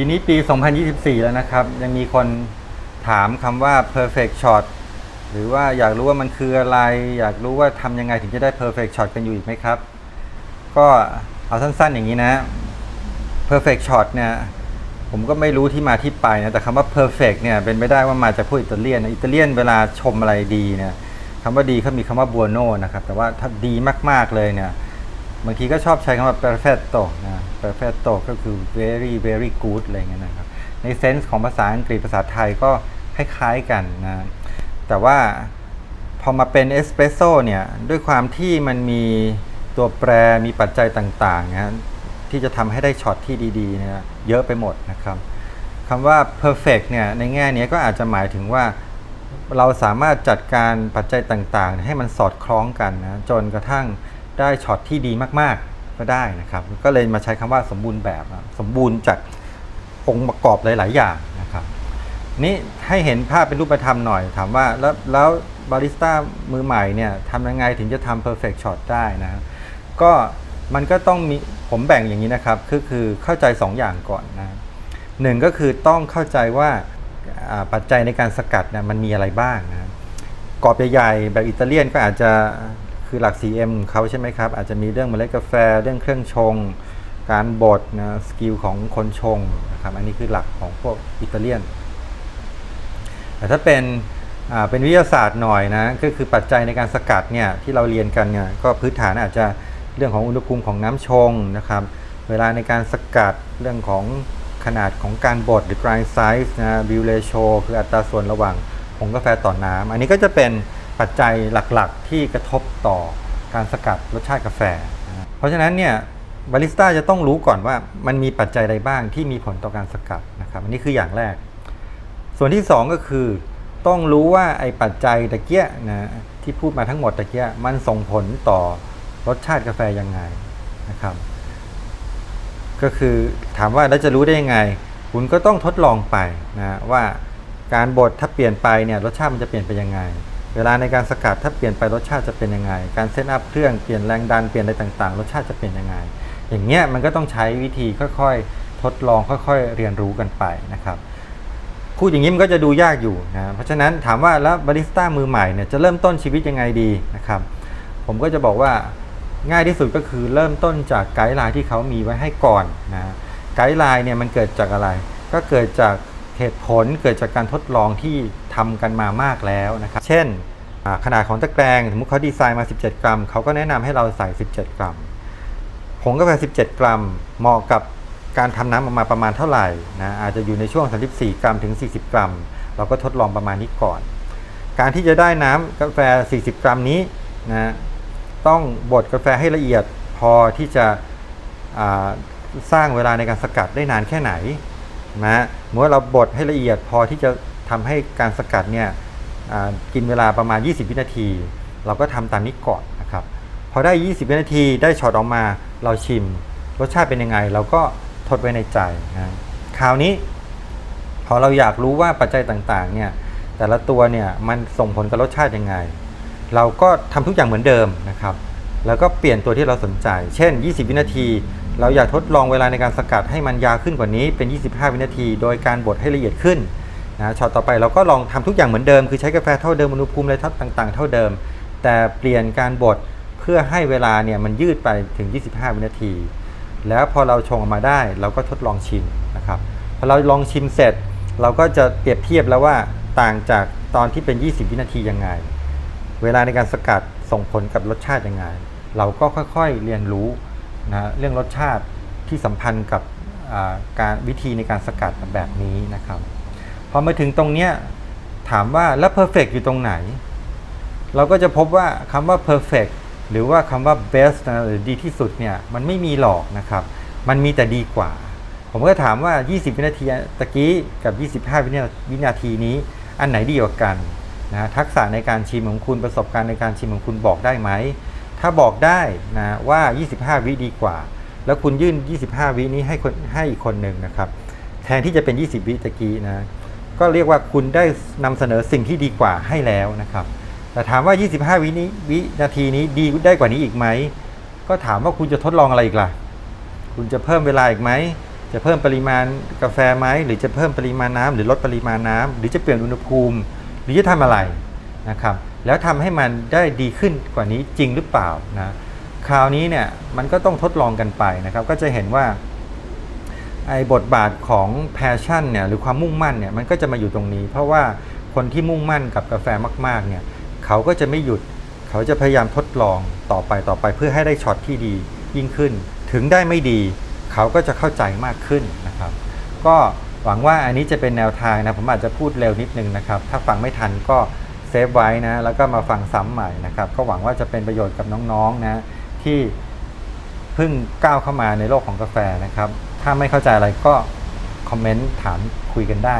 ปีนี้ปี 2024 แล้วนะครับ ยังมีคนถามคำว่า perfect shot หรือว่าอยากรู้ว่ามันคืออะไร อยากรู้ว่าทำยังไงถึงจะได้ perfect shot กันอยู่อีกไหมครับ ก็เอาสั้นๆอย่างนี้นะ perfect shot เนี่ยผมก็ไม่รู้ที่มาที่ไปนะแต่คำว่า perfect เนี่ยเป็นไปได้ว่ามาจากพวกอิตาเลียนนะอิตาเลียนเวลาชมอะไรดีเนี่ยคำว่าดีเขามีคำว่า buono นะครับแต่ว่าถ้าดีมากๆเลยเนี่ย บางทีก็ชอบใช้คำว่า perfecto นะ perfecto ก็คือ very very good อะไรเงี้ยนะครับ ในเซนส์ของภาษาอังกฤษภาษาไทยก็คล้ายๆกันนะ แต่ว่าพอมาเป็นเอสเปรสโซ่เนี่ย ด้วยความที่มันมีตัวแปรมีปัจจัยต่างๆนะที่จะทำให้ได้ช็อตที่ดีๆเนี่ยเยอะไปหมดนะครับคำว่า perfect เนี่ยในแง่นี้ก็อาจจะหมายถึงว่าเราสามารถจัดการปัจจัยต่างๆ ให้มันสอดคล้องกันนะจนกระทั่ง ได้ช็อตที่ดีมากๆก็ได้นะครับ ก็เลยมาใช้คำว่าสมบูรณ์แบบสมบูรณ์จากองค์ประกอบหลาย ๆ อย่างนะครับ นี่ให้เห็นภาพเป็นรูปธรรมหน่อย ถามว่าแล้วแล้วบาริสต้ามือใหม่เนี่ยทำยังไงถึงจะทำ perfect shot ได้นะก็มันก็ต้องมีผมแบ่งอย่างนี้นะครับคือคือเข้าใจ 2 อย่างก่อนนะหนึ่งก็คือต้องเข้าใจว่าอ่าปัจจัยในการสกัดเนี่ยมันมีอะไรบ้างนะกรอบใหญ่ๆแบบอิตาเลียนก็อาจจะ คือหลัก 4M เขาใช่ไหมครับ อาจจะมีเรื่องเมล็ดกาแฟ เรื่องเครื่องชง การบดนะสกิลของคนชงนะครับอันนี้คือหลักของพวกอิตาเลียน แต่ถ้าเป็นเป็นวิทยาศาสตร์หน่อยนะก็คือปัจจัยในการสกัดเนี่ยที่เราเรียนกันเนี่ยก็พื้นฐานอาจจะเรื่องของอุณหภูมิของน้ำชงนะครับ เวลาในการสกัดเรื่องของขนาดของการบดหรือ grind size นะ bill ratio คืออัตราส่วนระหว่างผงกาแฟต่อน้ำอันนี้ก็จะเป็น ปัจจัยหลักๆ ที่กระทบต่อการสกัดรสชาติกาแฟ เพราะฉะนั้นเนี่ยบาริสต้าจะต้องรู้ก่อนว่ามันมีปัจจัยใดบ้างที่มีผลต่อการสกัดนะครับอันนี้คืออย่างแรก ส่วนที่ 2 ก็คือ ต้องรู้ว่าไอ้ปัจจัยตะเกียนะที่พูดมาทั้งหมดตะเกียมันส่งผลต่อรสชาติกาแฟยังไงนะครับ ก็คือถามว่าแล้วจะรู้ได้ยังไง คุณก็ต้องทดลองไปนะว่าการบดถ้าเปลี่ยนไปเนี่ยรสชาติมันจะเปลี่ยนไปยังไง เวลาในการสกัดถ้าเปลี่ยนไปรสชาติจะเป็นยังไง การเซตอัพเครื่องเปลี่ยนแรงดันเปลี่ยนอะไรต่างๆ รสชาติจะเป็นยังไง อย่างเงี้ยมันก็ต้องใช้วิธีค่อยๆ ทดลองค่อยๆ เรียนรู้กันไปนะครับพูดอย่างนี้มันก็จะดูยากอยู่นะเพราะฉะนั้นถามว่าแล้วบาริสต้ามือใหม่เนี่ยจะเริ่มต้นชีวิตยังไงดีนะครับผมก็จะบอกว่าง่ายที่สุดก็คือเริ่มต้นจากไกด์ไลน์ที่เขามีไว้ให้ก่อนนะไกด์ไลน์เนี่ยมันเกิดจากอะไร ก็เกิดจากเหตุผลเกิดจากการทดลองที่ ทำกันมามากแล้วนะครับ เช่นขนาดของตะแกรงสมมติเขาดีไซน์มา 17 กรัม เขาก็แนะนำให้เราใส่ 17 กรัม ผงกาแฟ 17 กรัม เหมาะกับการทำน้ำออกมาประมาณเท่าไหร่นะอาจจะอยู่ในช่วง 34 กรัมถึง 40 กรัม เราก็ทดลองประมาณนี้ก่อน การที่จะได้น้ำกาแฟ 40 กรัมนี้นะต้องบดกาแฟให้ละเอียดพอที่จะสร้างเวลาในการสกัดได้นานแค่ไหนนะเมื่อเราบดให้ละเอียดพอที่จะ ทำให้การสกัดเนี่ยกินเวลาประมาณ 20 วินาที เราก็ทำตามนี้ก่อนนะครับพอได้ 20 วินาทีได้ช็อตออกมาเราชิม รสชาติเป็นยังไง เราก็ทดไว้ในใจนะคราวนี้ พอเราอยากรู้ว่าปัจจัยต่างๆเนี่ยแต่ละตัวเนี่ยมันส่งผลกับรสชาติยังไง เราก็ทำทุกอย่างเหมือนเดิมนะครับ แล้วก็เปลี่ยนตัวที่เราสนใจ เช่น 20 วินาที เราอยากทดลองเวลาในการสกัดให้มันยาวขึ้นกว่านี้เป็น 25 วินาที โดยการบดให้ละเอียดขึ้น นะช็อตต่อไปเราก็ลองทำทุกอย่างเหมือนเดิม คือใช้กาแฟเท่าเดิมอุณหภูมิอะไรต่างๆ เท่าเดิม แต่เปลี่ยนการบดเพื่อให้เวลาเนี่ยมันยืดไปถึง 25 วินาที แล้วพอเราชงออกมาได้ เราก็ทดลองชิมนะครับพอเราลองชิมเสร็จ เราก็จะเปรียบเทียบแล้วว่าต่างจากตอนที่เป็น 20 วินาทียังไง เวลาในการสกัดส่งผลกับรสชาติยังไง เราก็ค่อยๆเรียนรู้นะเรื่องรสชาติที่สัมพันธ์กับการวิธีในการสกัดแบบนี้นะครับ พอมาถึงตรงเนี้ยถามว่าแล้ว perfect อยู่ตรงไหน เราก็จะพบว่าคำว่า perfect หรือว่าคำว่า best นะหรือดีที่สุดเนี่ยมันไม่มีหรอกนะครับ มันมีแต่ดีกว่า ผมก็ถามว่า 20 วินาทีตะกี้กับ 25วินาวินาทีนี้ อันไหนดีกว่ากันนะทักษะในการชิมของคุณประสบการณ์ในการชิมของคุณบอกได้ไหม ถ้าบอกได้นะว่า 25 วิดีกว่า แล้วคุณยื่น 25 วินี้ให้คนให้อีกคนหนึ่งนะครับ แทนที่จะเป็น 20 วิตะกี้นะ ก็เรียกว่าคุณได้นำเสนอสิ่งที่ดีกว่าให้แล้วนะครับ แต่ถามว่า 25 วินี้วินาทีนี้ดีได้กว่านี้อีกไหม ก็ถามว่าคุณจะทดลองอะไรอีกล่ะ คุณจะเพิ่มเวลาอีกไหม จะเพิ่มปริมาณกาแฟไหม หรือจะเพิ่มปริมาณน้ำหรือลดปริมาณน้ำหรือจะเปลี่ยนอุณหภูมิ หรือจะทำอะไรนะครับ แล้วทำให้มันได้ดีขึ้นกว่านี้จริงหรือเปล่านะ คราวนี้เนี่ยมันก็ต้องทดลองกันไปนะครับ ก็จะเห็นว่า ไอ้บทบาทของ passion เนี่ยหรือความมุ่งมั่นเนี่ยมันก็จะมาอยู่ตรงนี้ เพราะว่าคนที่มุ่งมั่นกับกาแฟมากๆเนี่ยเขาก็จะไม่หยุด เขาจะพยายามทดลองต่อไปต่อไปเพื่อให้ได้ช็อตที่ดียิ่งขึ้น ถึงได้ไม่ดี เขาก็จะเข้าใจมากขึ้นนะครับ ก็หวังว่าอันนี้จะเป็นแนวทางนะผมอาจจะพูดเร็วนิดนึงนะครับ ถ้าฟังไม่ทันก็เซฟไว้นะแล้วก็มาฟังซ้ำใหม่นะครับก็หวังว่าจะเป็นประโยชน์กับน้องๆนะที่เพิ่งก้าวเข้ามาในโลกของกาแฟนะครับ ถ้าไม่เข้าใจอะไรก็คอมเมนต์ถามคุยกันได้